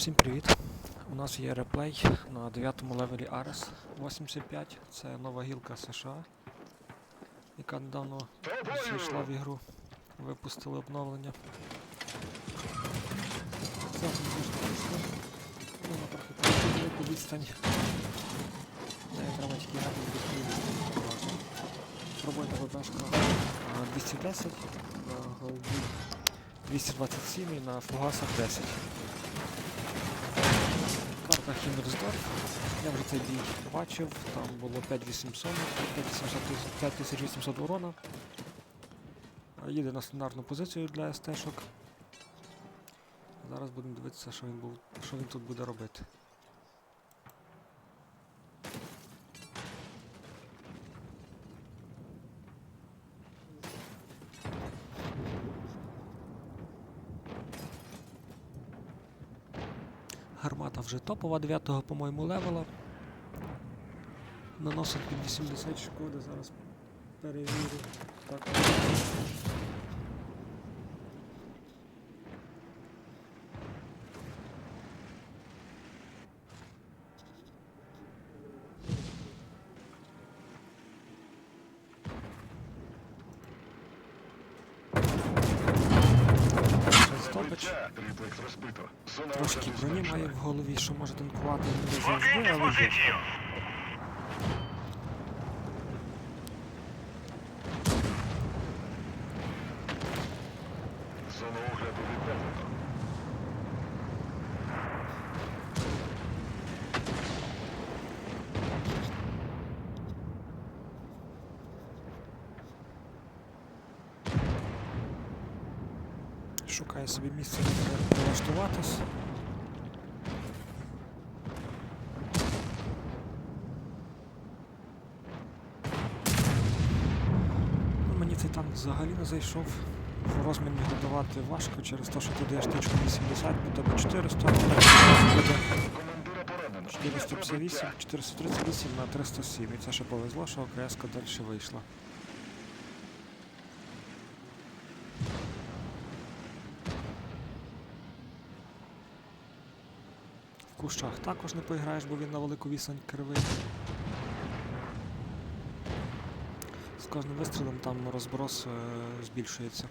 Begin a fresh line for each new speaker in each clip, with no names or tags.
Всім привіт! У нас є реплей на 9 левелі Ares 85. Це нова гілка США, яка недавно зайшла в ігру. Випустили обновлення. Це дуже трохи велику відстань. Не треба тільки грати в відповідь. Пробуйте ВБшка 210, на голді 227 і на фугасах 10. Карта Хіммерсдорф. Я вже цей бій бачив, там було 5800, 5800, 5800 урона. Їде на стандартну позицію для СТ-шок. Зараз будемо дивитися, що він, був, що він тут буде робити. Гармата вже топова 9-го, по-моєму, левела. Наносить під 80 шкоди, зараз перевірю.
Зона
Трошки броні має в голові, що може танкувати не завжди, але є.
Зона огляду відновлено.
Шукає собі місце, де прилаштуватись. Мені цей танк взагалі не зайшов. В розмін його давати важко через те, що ти даєш тичку 80, по тебе 400, а буде
Командира поранено.
458, 438 на 307. І це ще повезло, що ОКС далі вийшла. Кущах також не поіграєш, бо він на велику відстань кривий. З кожним вистрілом там розброс е, збільшується.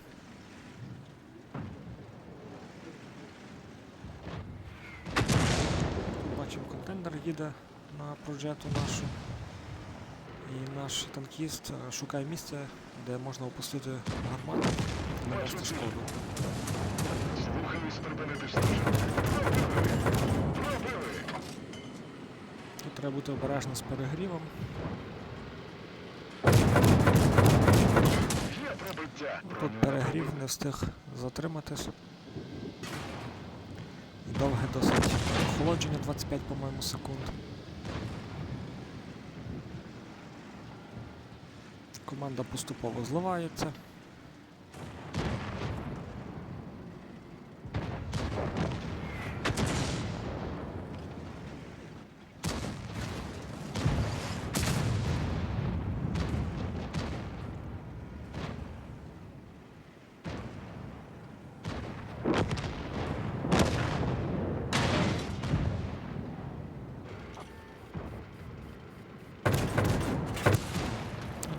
Бачимо, контейнер їде на проджету нашу. І наш танкіст е, шукає місце, де можна опустити гармату і нанести шкоду.
Слухаюсь припинити.
Треба бути обережно з перегрівом. Тут перегрів не встиг затриматись. Довге досить охолодження 25, по-моєму, секунд. Команда поступово зливається.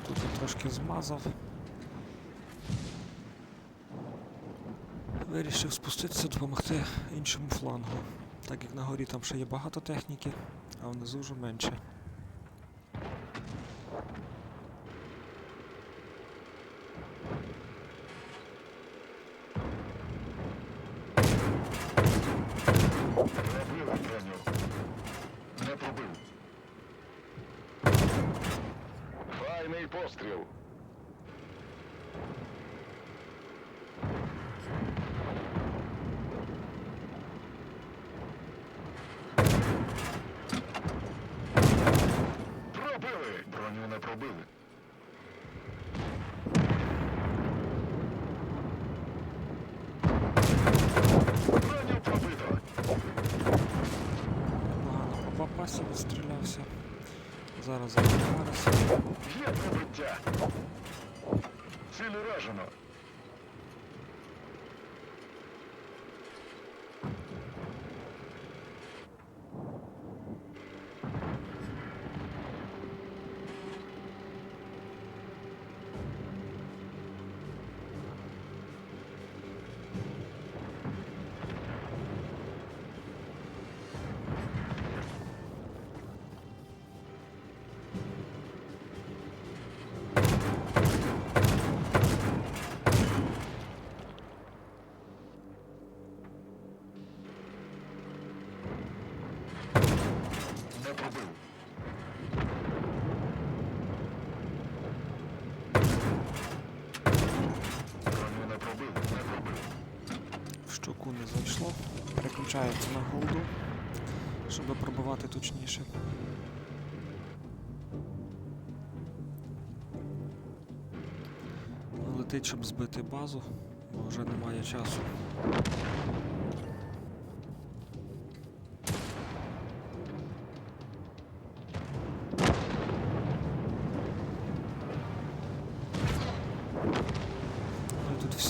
Тут я трошки змазав. Вирішив спуститися, допомогти іншому флангу. Так як на горі там ще є багато техніки, а внизу вже менше.
постріл. Пробили! Броню не пробили. Броню пробито.
Погано по папасі відстрілявся. Зараз зараз.
Є пробиття. Ціль. все
побив. В щоку не зайшло. Переключається на голду, щоб пробивати точніше. Летить, щоб збити базу, бо вже немає часу.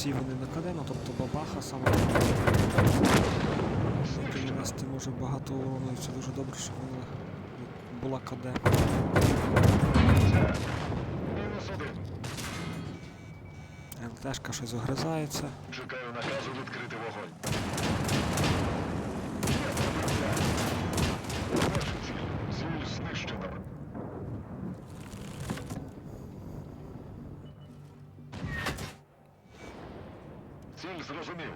Всі вони на КД, ну тобто бабаха саме. Ти нанести може багато урону, і це дуже добре, що вона була КД. ЛТшка щось огризається.
Чекаю наказу відкрити вогонь. Зрозумів.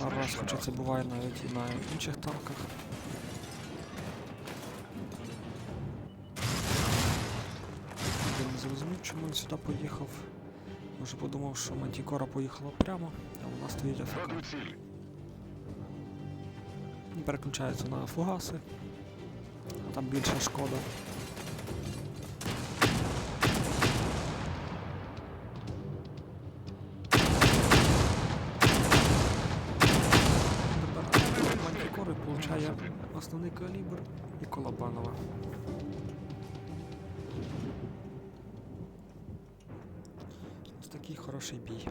Пару раз, хоча це буває навіть і на інших танках. Я не зрозумів, чому він сюди поїхав. Може подумав, що Мантікора поїхала прямо, а вона стоїть АФК. Переключається на фугаси. Там більша шкода. Мантікори получає основний калібр і Колобанова. Ось такий хороший бій.